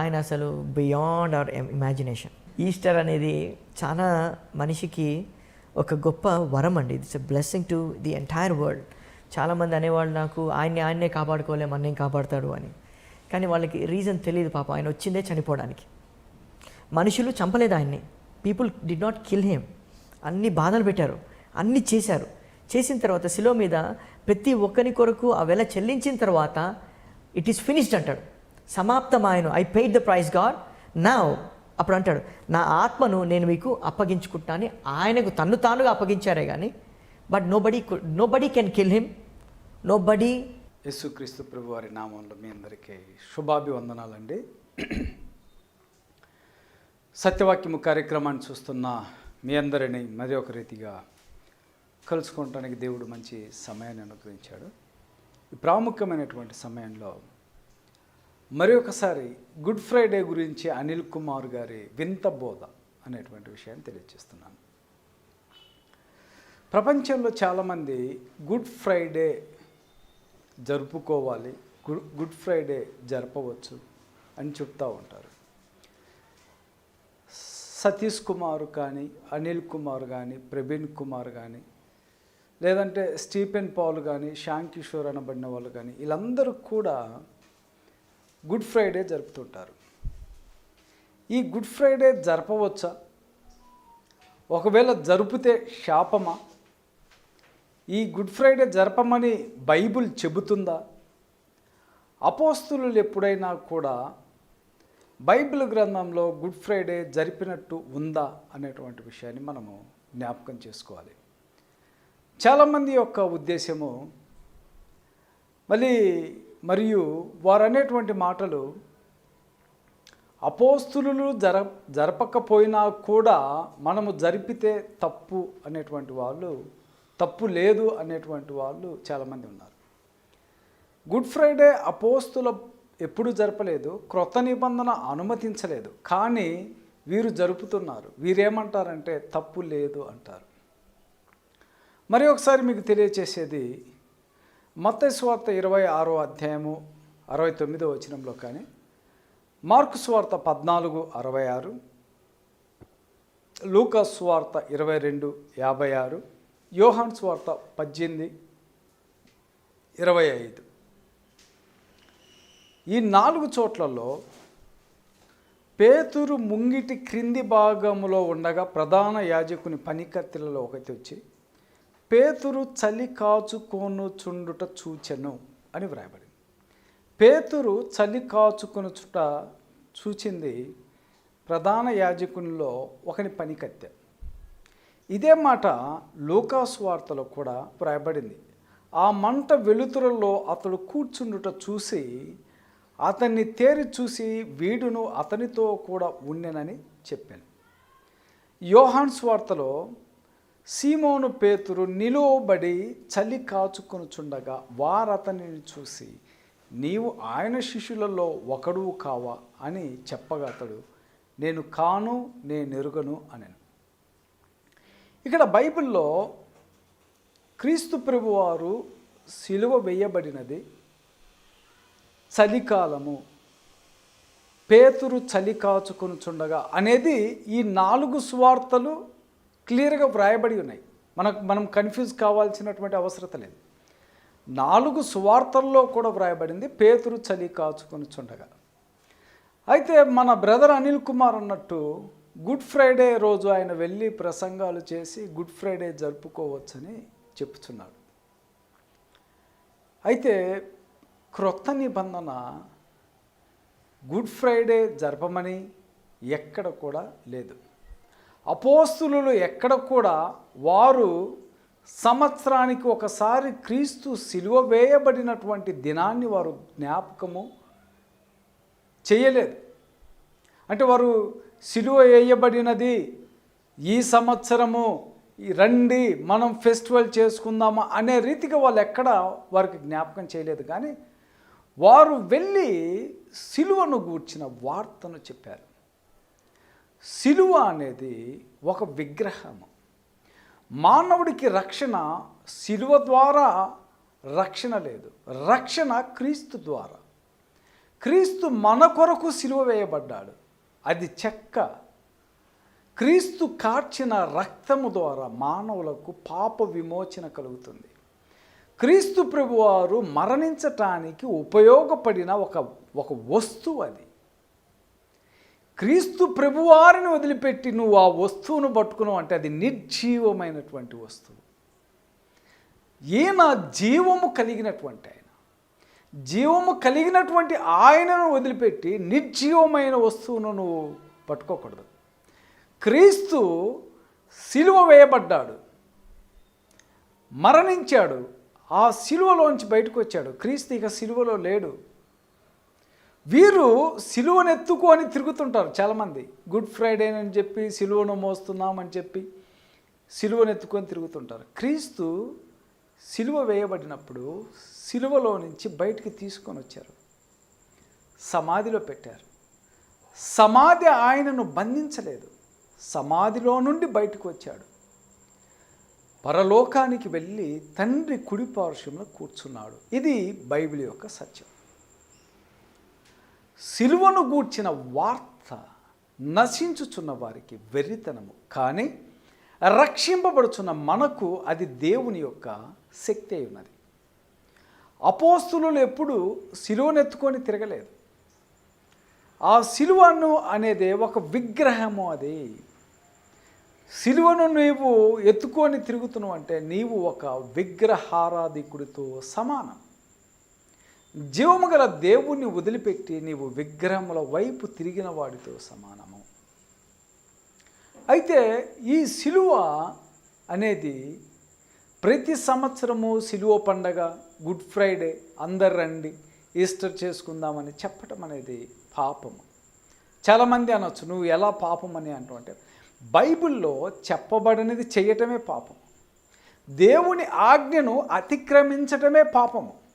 ఆయన అసలు beyond our imagination Easter అనేది చాలా మనిషికి ఒక గొప్ప వరం అండి. It's a blessing to the entire world చాలామంది అనేవాళ్ళు నాకు ఆయన్ని ఆయన్నే కాపాడుకోలేము అన్నేం కాపాడుతాడు అని. కానీ వాళ్ళకి రీజన్ తెలియదు పాప. ఆయన వచ్చిందే చనిపోవడానికి. మనుషులు చంపలేదు ఆయన్ని. People did not kill him అన్ని బాధలు పెట్టారు. అన్ని చేశారు. చేసిన తర్వాత శిలో మీద ప్రతి ఒక్కరి కొరకు ఆ వెల చెల్లించిన తర్వాత ఇట్ ఈస్ ఫినిష్డ్ అంటాడు. సమాప్తమాయను. I paid the prize God నా అప్పుడు అంటాడు నా ఆత్మను నేను మీకు అప్పగించుకుంటానని ఆయనకు తన్ను తానుగా అప్పగించారే కానీ but nobody nobody can kill him nobody యేసుక్రీస్తు ప్రభు వారి నామంలో మీ అందరికీ శుభాభివందనాలండి. సత్యవాక్యము కార్యక్రమాన్ని చూస్తున్న మీ అందరిని మరి ఒక రీతిగా కలుసుకోవటానికి దేవుడు మంచి సమయాన్ని అనుగ్రహించాడు. ఈ ప్రాముఖ్యమైనటువంటి సమయంలో మరి ఒకసారి గుడ్ ఫ్రైడే గురించి అనిల్ కుమార్ గారి వింత బోధ అనేటువంటి విషయాన్ని తెలియజేస్తున్నాను. ప్రపంచంలో చాలామంది గుడ్ ఫ్రైడే జరుపుకోవాలి గుడ్ గుడ్ ఫ్రైడే జరపవచ్చు అని చెప్తూ ఉంటారు. సతీష్ కుమార్ కానీ అనిల్ కుమార్ కానీ ప్రవీణ్ కుమార్ కానీ లేదంటే స్టీఫెన్ పాల్ కానీ శ్యామ్ కిషోర్ అనబడిన వాళ్ళు కానీ వీళ్ళందరూ కూడా గుడ్ ఫ్రైడే జరుపుతుంటారు. ఈ గుడ్ ఫ్రైడే జరపవచ్చా? ఒకవేళ జరుపుతే శాపమా? ఈ గుడ్ ఫ్రైడే జరపమని బైబిల్ చెబుతుందా? అపోస్తులు ఎప్పుడైనా కూడా బైబిల్ గ్రంథంలో గుడ్ ఫ్రైడే జరిపినట్టు ఉందా అనేటువంటి విషయాన్ని మనము జ్ఞాపకం చేసుకోవాలి. చాలామంది యొక్క ఉద్దేశము మళ్ళీ మరియు వారు అనేటువంటి మాటలు అపోస్తులు జర జరపకపోయినా కూడా మనము జరిపితే తప్పు అనేటువంటి వాళ్ళు తప్పు లేదు అనేటువంటి వాళ్ళు చాలామంది ఉన్నారు. గుడ్ ఫ్రైడే అపోస్తుల ఎప్పుడు జరపలేదు క్రొత్త నిబంధన అనుమతించలేదు కానీ వీరు జరుపుతున్నారు. వీరేమంటారంటే తప్పు లేదు అంటారు. మరి ఒకసారి మీకు తెలియచేసేది మత స్వార్త ఇరవై ఆరో అధ్యాయము అరవై తొమ్మిదో వచనంలో కానీ మార్కు స్వార్త పద్నాలుగు అరవై ఆరు లూకాస్ స్వార్త ఇరవై రెండు యాభై ఆరు యోహాన్ స్వార్త పద్దెనిమిది ఇరవై ఐదు. ఈ నాలుగు చోట్లలో పేతురు ముంగిటి క్రింది భాగములో ఉండగా ప్రధాన యాజకుని పనికత్తెలలో ఒకటి వచ్చి పేతురు చలి కాచుకొనుచుండుట చూచెను అని వ్రాయబడింది. పేతురు చలి కాచుకొనుచుట చూచింది ప్రధాన యాజకునిలో ఒకని పనికత్తె. ఇదే మాట లూకాస్ వార్తలో కూడా వ్రాయబడింది. ఆ మంట వెలుతురుల్లో అతడు కూర్చుండుట చూసి అతన్ని తేరి చూసి వీడును అతనితో కూడా ఉండెనని చెప్పాను. యోహాన్స్ వార్తలో సీమోను పేతురు నిలువబడి చలి కాచుకొనుచుండగా వారతనిని చూసి నీవు ఆయన శిష్యులలో ఒకడు కావా? అని చెప్పగా అతడు నేను కాను నేను ఎరుగను ఇక్కడ బైబిల్లో క్రీస్తు ప్రభువారు సిలువ వేయబడినది చలికాలము. పేతురు చలి కాచుకొనుచుండగా అనేది ఈ నాలుగు స్వార్థలు క్లియర్గా వ్రాయబడి ఉన్నాయి. మనకు మనం కన్ఫ్యూజ్ కావాల్సినటువంటి అవసరత లేదు. నాలుగు సువార్తల్లో కూడా వ్రాయబడింది పేతురు చలి కాచుకొనుచుండగా అయితే మన బ్రదర్ అనిల్ కుమార్ అన్నట్టు గుడ్ ఫ్రైడే రోజు ఆయన వెళ్ళి ప్రసంగాలు చేసి గుడ్ ఫ్రైడే జరుపుకోవచ్చని చెప్తున్నాడు. అయితే క్రొత్త నిబంధన గుడ్ ఫ్రైడే జరపమని ఎక్కడ కూడా లేదు. అపోస్తులు ఎక్కడ కూడా వారు సంవత్సరానికి ఒకసారి క్రీస్తు సిలువ వేయబడినటువంటి దినాన్ని వారు జ్ఞాపకము చేయలేదు. అంటే వారు సిలువ వేయబడినది ఈ సంవత్సరము ఈ రండి మనం ఫెస్టివల్ చేసుకుందామా అనే రీతిగా వాళ్ళు ఎక్కడ వారికి జ్ఞాపకం చేయలేదు. కానీ వారు వెళ్ళి సిలువను గూర్చిన వార్తను చెప్పారు. శిలువ అనేది ఒక విగ్రహము. మానవుడికి రక్షణ శిలువ ద్వారా రక్షణ లేదు. రక్షణ క్రీస్తు ద్వారా. క్రీస్తు మన కొరకు సిలువ వేయబడ్డాడు. అది చెక్క. క్రీస్తు కార్చిన రక్తము ద్వారా మానవులకు పాప విమోచన కలుగుతుంది. క్రీస్తు ప్రభువారు మరణించటానికి ఉపయోగపడిన ఒక ఒక వస్తువు అది. క్రీస్తు ప్రభువారిని వదిలిపెట్టి నువ్వు ఆ వస్తువును పట్టుకున్నావు అంటే అది నిర్జీవమైనటువంటి వస్తువు. ఈయన జీవము కలిగినటువంటి ఆయన జీవము కలిగినటువంటి ఆయనను వదిలిపెట్టి నిర్జీవమైన వస్తువును నువ్వు పట్టుకోకూడదు. క్రీస్తు సిలువ వేయబడ్డాడు మరణించాడు ఆ సిలువలోంచి బయటకు వచ్చాడు. క్రీస్తు ఇక సిలువలో లేడు. వీరు సిలువను ఎత్తుకొని తిరుగుతుంటారు చాలామంది. గుడ్ ఫ్రైడే అని చెప్పి సిలువను మోస్తున్నామని చెప్పి సిలువను ఎత్తుకొని తిరుగుతుంటారు. క్రీస్తు సిలువ వేయబడినప్పుడు సిలువలో నుంచి బయటికి తీసుకొని వచ్చారు. సమాధిలో పెట్టారు. సమాధి ఆయనను బంధించలేదు. సమాధిలో నుండి బయటకు వచ్చాడు. పరలోకానికి వెళ్ళి తండ్రి కుడి పార్శ్వంలో కూర్చున్నాడు. ఇది బైబిల్ యొక్క సత్యం. సిలువను గూర్చిన వార్త నశించుచున్న వారికి వెర్రితనము. కానీ రక్షింపబడుచున్న మనకు అది దేవుని యొక్క శక్తి అయి ఉన్నది. అపోస్తులు ఎప్పుడు సిలువనెత్తుకొని తిరగలేదు. ఆ సిలువను అనేది ఒక విగ్రహము అది. సిలువను నీవు ఎత్తుకొని తిరుగుతున్నావు అంటే నీవు ఒక విగ్రహారాధికుడితో సమానం. జీవము గల దేవుణ్ణి వదిలిపెట్టి నీవు విగ్రహముల వైపు తిరిగిన వాడితో సమానము. అయితే ఈ సిలువ అనేది ప్రతి సంవత్సరము సిలువ పండగ గుడ్ ఫ్రైడే అందరు రండి ఈస్టర్ చేసుకుందామని చెప్పటం అనేది పాపము. చాలామంది అనొచ్చు నువ్వు ఎలా పాపం అని? అంటావు అంటే బైబిల్లో చెప్పబడినది చేయటమే పాపం దేవుని ఆజ్ఞను అతిక్రమించటమే పాపము.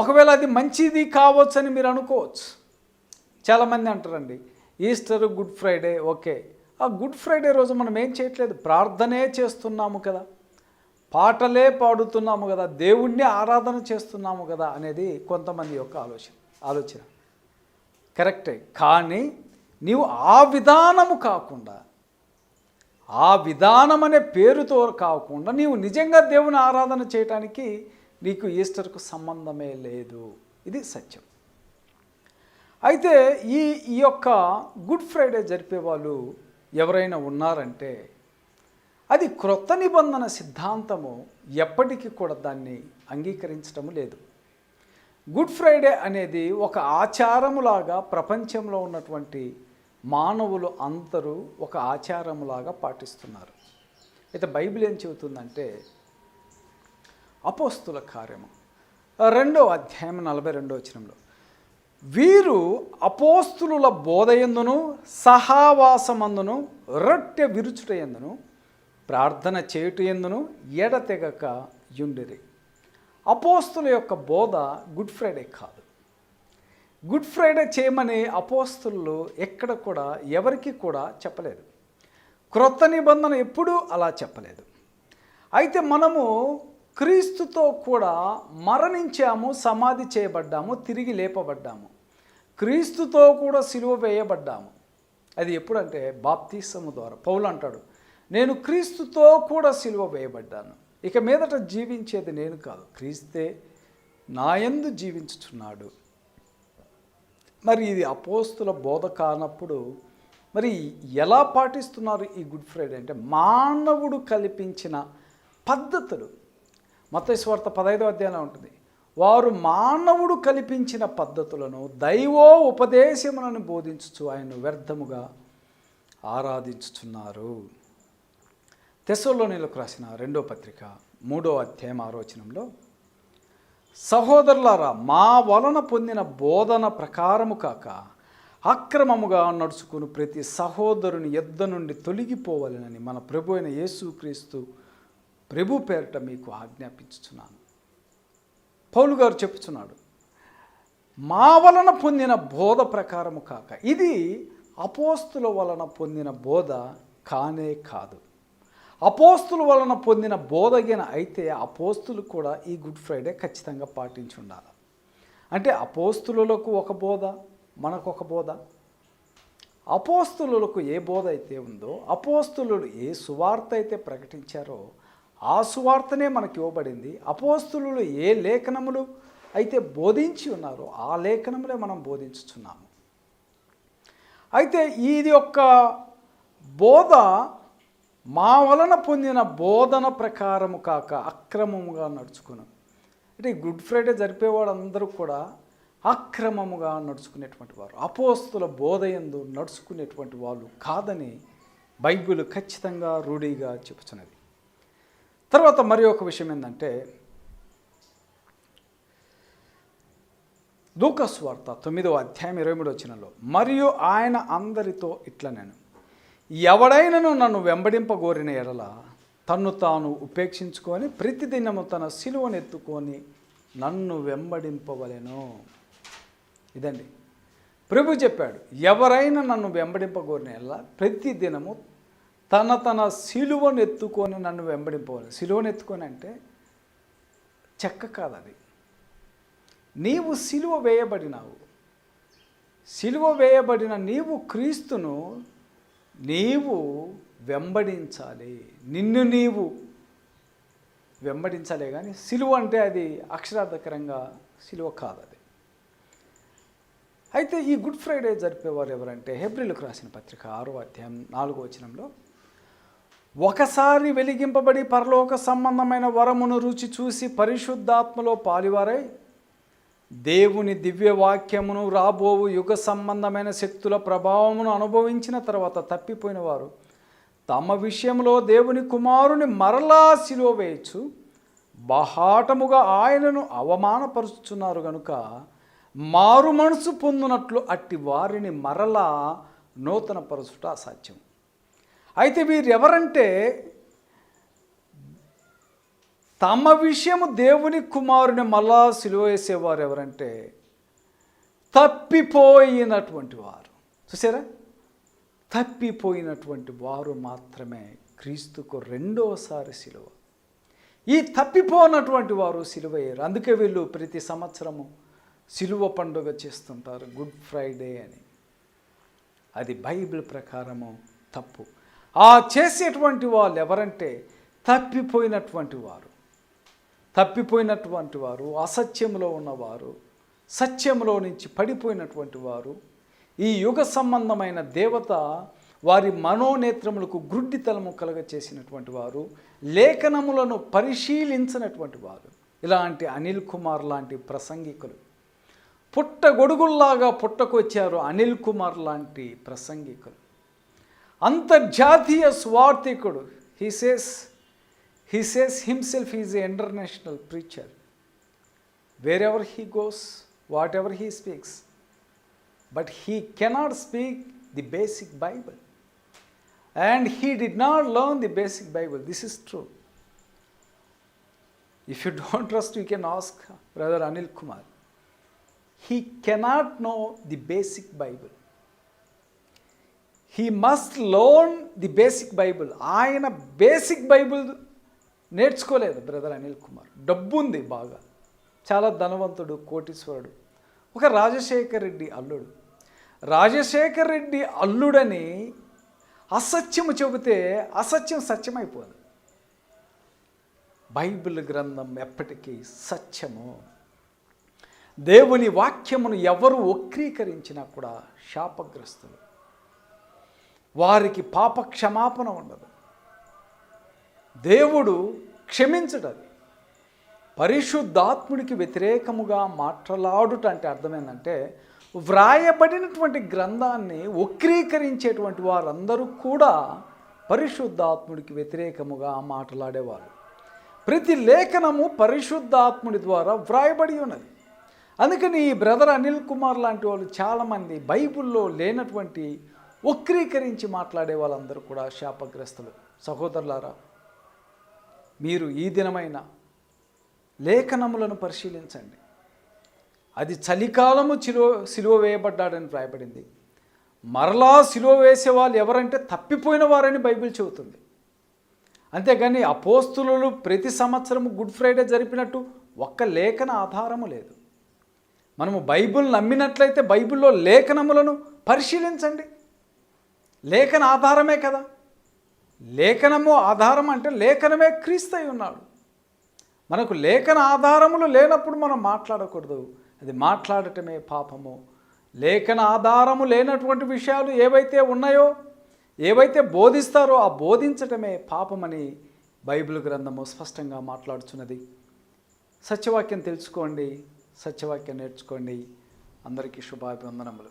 ఒకవేళ అది మంచిది కావచ్చు అని మీరు అనుకోవచ్చు. చాలామంది అంటారండి ఈస్టర్ గుడ్ ఫ్రైడే ఓకే. ఆ గుడ్ ఫ్రైడే రోజు మనం ఏం చేయట్లేదు ప్రార్థనే చేస్తున్నాము కదా. పాటలే పాడుతున్నాము కదా దేవుణ్ణి ఆరాధన చేస్తున్నాము కదా అనేది కొంతమంది యొక్క ఆలోచన ఆలోచన. కరెక్టే కానీ నీవు ఆ విధానము కాకుండా ఆ విధానం అనే పేరుతో కాకుండా నీవు నిజంగా దేవుని ఆరాధన చేయటానికి నీకు ఈస్టర్కు సంబంధమే లేదు. ఇది సత్యం. అయితే ఈ ఈ యొక్క గుడ్ ఫ్రైడే జరిపే వాళ్ళు ఎవరైనా ఉన్నారంటే అది క్రొత్త నిబంధన సిద్ధాంతము ఎప్పటికీ కూడా దాన్ని అంగీకరించడం లేదు. గుడ్ ఫ్రైడే అనేది ఒక ఆచారములాగా ప్రపంచంలో ఉన్నటువంటి మానవులు అందరూ ఒక ఆచారములాగా పాటిస్తున్నారు. అయితే బైబిల్ ఏం చెబుతుందంటే అపోస్తుల కార్యము. రెండో అధ్యాయం నలభై రెండో వచనంలో. వీరు అపోస్తులుల బోధయందును సహావాసమందును రొట్టె విరుచుట ఎందును ప్రార్థన చేయుట ఎందును ఎడతెగక యుండిరి. అపోస్తుల యొక్క బోధ గుడ్ ఫ్రైడే కాదు. గుడ్ ఫ్రైడే చేయమని అపోస్తులు ఎక్కడ కూడా ఎవరికి కూడా చెప్పలేదు. క్రొత్త నిబంధన ఎప్పుడూ అలా చెప్పలేదు. అయితే మనము క్రీస్తుతో కూడా మరణించాము సమాధి చేయబడ్డాము తిరిగి లేపబడ్డాము. క్రీస్తుతో కూడా సిలువ వేయబడ్డాము. అది ఎప్పుడంటే బాప్తీసము ద్వారా పౌలు అంటాడు నేను క్రీస్తుతో కూడా సిలువ వేయబడ్డాను. ఇక మీదట జీవించేది నేను కాదు. క్రీస్తే నాయందు జీవించుచున్నాడు. మరి ఇది అపోస్తుల బోధ కానప్పుడు మరి ఎలా పాటిస్తున్నారు ఈ గుడ్ ఫ్రైడే అంటే మానవుడు కల్పించిన పద్ధతులు. మతేశ్వార్త పదహైదో అధ్యాయంలో ఉంటుంది. వారు మానవుడు కల్పించిన పద్ధతులను దైవో ఉపదేశములను బోధించుచు ఆయన వ్యర్థముగా ఆరాధించుచున్నారు. తెసోలోనిలకు రాసిన రెండో పత్రిక మూడో అధ్యాయం ఆలోచనంలో సహోదరులారా మా వలన పొందిన బోధన ప్రకారము కాక అక్రమముగా నడుచుకుని ప్రతి సహోదరుని ఎద్ద నుండి తొలగిపోవాలనని మన ప్రభు అయిన యేసుక్రీస్తు ప్రభు పేరిట మీకు ఆజ్ఞాపించుచున్నాను. పౌలు గారు చెప్పుచున్నాడు మా వలన పొందిన బోధ ప్రకారము కాక. ఇది అపోస్తుల వలన పొందిన బోధ కానే కాదు. అపోస్తుల వలన పొందిన బోధగిన అయితే అపోస్తులు కూడా ఈ గుడ్ ఫ్రైడే ఖచ్చితంగా పాటించి ఉండాలి. అంటే అపోస్తులకు ఒక బోధ మనకు ఒక బోధ. అపోస్తులకు ఏ బోధ అయితే ఉందో అపోస్తులు ఏ సువార్త అయితే ప్రకటించారో ఆ సువార్తనే మనకి ఇవ్వబడింది. అపోస్తులు ఏ లేఖనములు అయితే బోధించి ఉన్నారో ఆ లేఖనములే మనం బోధించుచున్నాము. అయితే ఇది యొక్క బోధ మా వలన పొందిన బోధన ప్రకారము కాక అక్రమముగా నడుచుకున్నాం అంటే గుడ్ ఫ్రైడే జరిపేవాడు అందరూ కూడా అక్రమముగా నడుచుకునేటువంటి వారు. అపోస్తుల బోధ ఎందు నడుచుకునేటువంటి వాళ్ళు కాదని బైబిల్ ఖచ్చితంగా రూఢీగా చెప్పుచున్నది. తర్వాత మరి ఒక విషయం ఏంటంటే లూకస్ వార్త తొమ్మిదవ అధ్యాయం ఇరవై మూడు వచ్చినలో మరియు ఆయన అందరితో ఇట్లా నేను ఎవడైనను నన్ను వెంబడింపగోరిన ఎడల తన్ను తాను ఉపేక్షించుకొని ప్రతిదినము తన సిలువను ఎత్తుకొని నన్ను వెంబడింపవలెను. ఇదండి. ప్రభు చెప్పాడు ఎవరైనా నన్ను వెంబడింపగోరిన ఎడల ప్రతి దినము తన తన సిలువను ఎత్తుకొని నన్ను వెంబడింపవాలి. సిలువను ఎత్తుకొని అంటే చెక్క కాదు అది. నీవు సిలువ వేయబడినావు. సిలువ వేయబడిన నీవు క్రీస్తును నీవు వెంబడించాలి. నిన్ను నీవు వెంబడించాలే కానీ సిలువ అంటే అది అక్షరార్థకరంగా సిలువ కాదు అది. అయితే ఈ గుడ్ ఫ్రైడే జరిపేవారు ఎవరంటే హెబ్రిల్కు రాసిన పత్రిక ఆరో అధ్యాయం నాలుగో వచనంలో ఒకసారి వెలిగింపబడి పరలోక సంబంధమైన వరమును రుచి చూసి పరిశుద్ధాత్మలో పాలివారై దేవుని దివ్య వాక్యమును రాబోవు యుగ సంబంధమైన శక్తుల ప్రభావమును అనుభవించిన తర్వాత తప్పిపోయిన వారు తమ విషయంలో దేవుని కుమారుని మరలా సిలువ వేయచ్చు. బహాటముగా ఆయనను అవమానపరుచుచున్నారు గనుక మారు మనసు పొందినట్లు అట్టి వారిని మరలా నూతన పరుచుట అసాధ్యం. అయితే వీరెవరంటే తమ విషయము దేవుని కుమారుని మళ్ళా సిలువ వేసేవారు ఎవరంటే తప్పిపోయినటువంటి వారు. చూసారా? తప్పిపోయినటువంటి వారు మాత్రమే క్రీస్తుకు రెండోసారి సిలువ. ఈ తప్పిపోనటువంటి వారు సిలువయ్యారు అందుకే వీళ్ళు ప్రతి సంవత్సరము సిలువ పండుగ చేస్తుంటారు. గుడ్ ఫ్రైడే అని. అది బైబిల్ ప్రకారము తప్పు. ఆ చేసేటువంటి వాళ్ళు ఎవరంటే తప్పిపోయినటువంటి వారు. తప్పిపోయినటువంటి వారు అసత్యంలో ఉన్నవారు సత్యంలో నుంచి పడిపోయినటువంటి వారు ఈ యుగ సంబంధమైన దేవత వారి మనోనేత్రములకు గ్రుడ్డితలము కలగ చేసినటువంటి వారు లేఖనములను పరిశీలించినటువంటి వారు. ఇలాంటి అనిల్ కుమార్ లాంటి ప్రసంగికులు. పుట్టగొడుగుల్లాగా పుట్టకొచ్చారు అనిల్ కుమార్ లాంటి ప్రసంగికులు. అంతర్జాతీయ స్వార్థికుడు he says he says himself is a international preacher wherever he goes whatever he speaks but he cannot speak the basic Bible and he did not learn the basic Bible this is true if you don't trust you can ask brother Anil Kumar he cannot know the basic Bible he must learn the basic Bible ఆయన basic Bible నేర్చుకోలేదు brother Anil Kumar డబ్బు ఉంది బాగా. చాలా ధనవంతుడు కోటీశ్వరుడు. ఒక రాజశేఖర్ రెడ్డి అల్లుడు. రాజశేఖర్ రెడ్డి అల్లుడని అసత్యము చెబితే అసత్యం సత్యమైపోదు. బైబిల్ గ్రంథం ఎప్పటికీ సత్యము. దేవుని వాక్యమును ఎవరు వక్రీకరించినా కూడా శాపగ్రస్తులు. వారికి పాప క్షమాపణ ఉండదు. దేవుడు క్షమించడది పరిశుద్ధాత్ముడికి వ్యతిరేకముగా మాట్లాడుట అంటే అర్థమైందంటే వ్రాయబడినటువంటి గ్రంథాన్ని వక్రీకరించేటువంటి వారందరూ కూడా పరిశుద్ధాత్ముడికి వ్యతిరేకముగా మాట్లాడేవారు. ప్రతి లేఖనము పరిశుద్ధాత్ముడి ద్వారా వ్రాయబడి ఉన్నది. అందుకని ఈ బ్రదర్ అనిల్ కుమార్ లాంటి వాళ్ళు చాలామంది బైబిల్లో లేనటువంటి వక్రీకరించి మాట్లాడే వాళ్ళందరూ కూడా శాపగ్రస్తులు. సహోదరులారా మీరు ఈ దినమైన లేఖనములను పరిశీలించండి. అది చలికాలము చిలువ సిలువ వేయబడ్డాడని వ్రాయబడింది. మరలా సిలువ వేసే వాళ్ళు ఎవరంటే తప్పిపోయిన వారని బైబిల్ చెబుతుంది. అంతేగాని అపోస్తులు ప్రతి సంవత్సరము గుడ్ ఫ్రైడే జరిపినట్టు ఒక్క లేఖన ఆధారము లేదు. మనము బైబిల్ నమ్మినట్లయితే బైబిల్లో లేఖనములను పరిశీలించండి. లేఖన ఆధారమే కదా. లేఖనము ఆధారం అంటే లేఖనమే క్రీస్తై ఉన్నాడు. మనకు లేఖన ఆధారములు లేనప్పుడు మనం మాట్లాడకూడదు. అది మాట్లాడటమే పాపము. లేఖన ఆధారము లేనటువంటి విషయాలు ఏవైతే ఉన్నాయో ఏవైతే బోధిస్తారో ఆ బోధించటమే పాపమని బైబిల్ గ్రంథము స్పష్టంగా మాట్లాడుచున్నది. సత్యవాక్యం తెలుసుకోండి సత్యవాక్యం నేర్చుకోండి. అందరికీ శుభాభివందనములు.